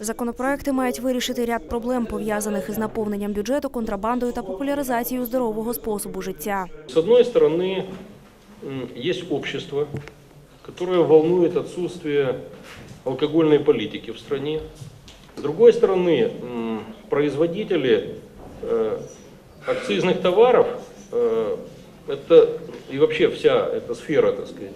Законопроекти мають вирішити ряд проблем, пов'язаних із наповненням бюджету, контрабандою та популяризацією здорового способу життя. С одной стороны, м, есть общество, которое волнует отсутствие алкогольной политики в стране. С другой стороны, м, производители э, акцизных товаров, э, это и вообще вся эта сфера, так сказать,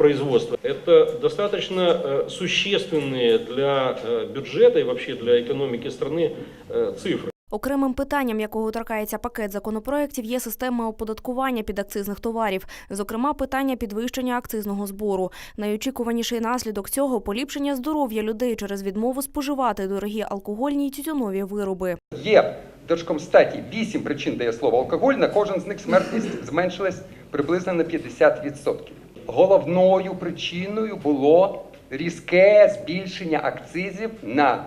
производства, это достаточно э, существенные для э, бюджета и вообще для экономики страны э, цифры. Окремим питанням, якого торкається пакет законопроєктів, є система оподаткування підакцизних товарів, зокрема питання підвищення акцизного збору. Найочікуваніший наслідок цього поліпшення здоров'я людей через відмову споживати дорогі алкогольні й тютюнові вироби. Є в Держкомстаті вісім причин дає слово алкоголь. На кожен з них смертність зменшилась приблизно на 50%. Головною причиною було різке збільшення акцизів на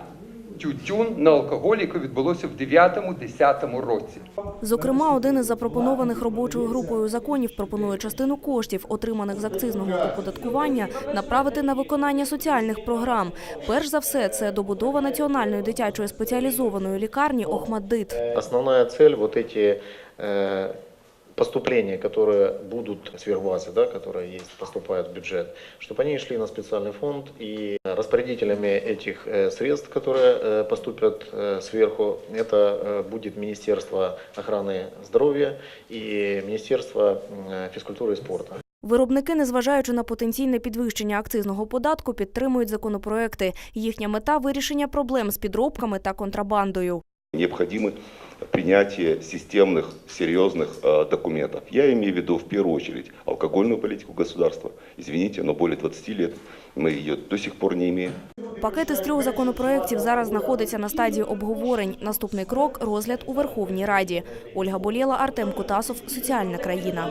тютюн на алкоголь, яке відбулося в 9-10 році. Зокрема, один із запропонованих робочою групою законів пропонує частину коштів, отриманих з акцизного оподаткування, направити на виконання соціальних програм. Перш за все, це добудова національної дитячої спеціалізованої лікарні Охмаддит. Основная цель вот эти э, поступления, которые будут сверхбазы, да, которые есть, поступают в бюджет, чтобы они шли на специальный фонд и распорядителями этих э, средств, которые э, поступят э, сверху, это э, будет Министерство охраны здоровья и Министерство э, физкультуры и спорта. Виробники, незважаючи на потенційне підвищення акцизного податку, підтримують законопроекти. Їхня мета вирішення проблем з підробками та контрабандою. необходимо принятие системных, серьезных э, документов. Я имею в виду в первую очередь алкогольную политику государства. Извините, но более 20 лет мы ее до сих пор не имеем. Пакет із трьох законопроєктів зараз знаходиться на стадії обговорень. Наступний крок розгляд у Верховній Раді. Ольга Болєла, Артем Кутасов, Соціальна країна.